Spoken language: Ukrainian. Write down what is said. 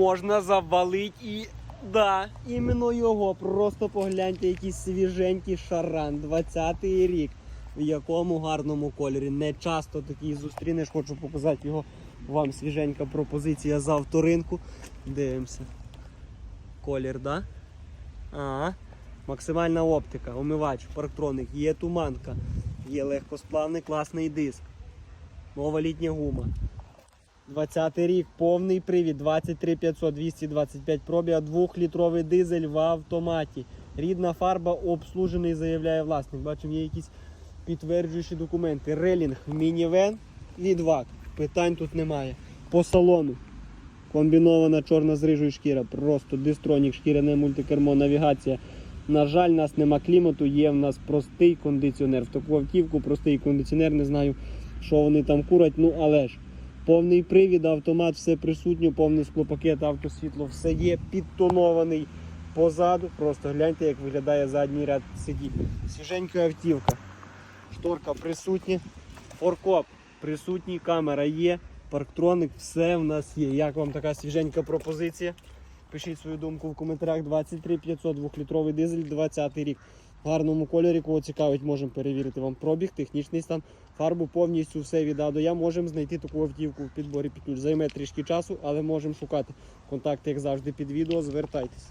можна завалити і. Да, іменно його. Просто погляньте, який свіженький шаран. 20-й рік. В якому гарному кольорі. Не часто такий зустрінеш, хочу показати його вам свіженька пропозиція з авторинку. Дивимося. Колір, да? Ага. Максимальна оптика, омивач, парктроник, є туманка, є легкосплавний класний диск. Нова літня гума. 20 рік, повний привід, 23 500, 225 пробіга, 2-літровий дизель в автоматі. Рідна фарба, обслужений, заявляє власник. Бачимо, є якісь підтверджуючі документи. Релінг, мінівен, відвак. Питань тут немає. По салону. Комбінована чорна з рижою шкіра. Просто дистронік, шкіряне мультикермо, навігація. На жаль, у нас нема клімату, є в нас простий кондиціонер. В таку автівку простий кондиціонер, не знаю, що вони там курять, ну але ж. Повний привід, автомат, все присутньо, повний склопакет, автосвітло, все є підтонований позаду. Просто гляньте, як виглядає задній ряд сидінь. Свіженька автівка. Шторка присутня. Форкоп присутній, камера є, парктроник, все в нас є. Як вам така свіженька пропозиція? Пишіть свою думку в коментарях. 23 500, 2-літровий дизель, 20 рік. Гарному кольорі, кого цікавить, можемо перевірити вам пробіг, технічний стан, фарбу повністю все від А до Я. Можемо знайти таку автівку в підборі під. Займе трішки часу, але можемо шукати. Контакти, як завжди, під відео. Звертайтесь.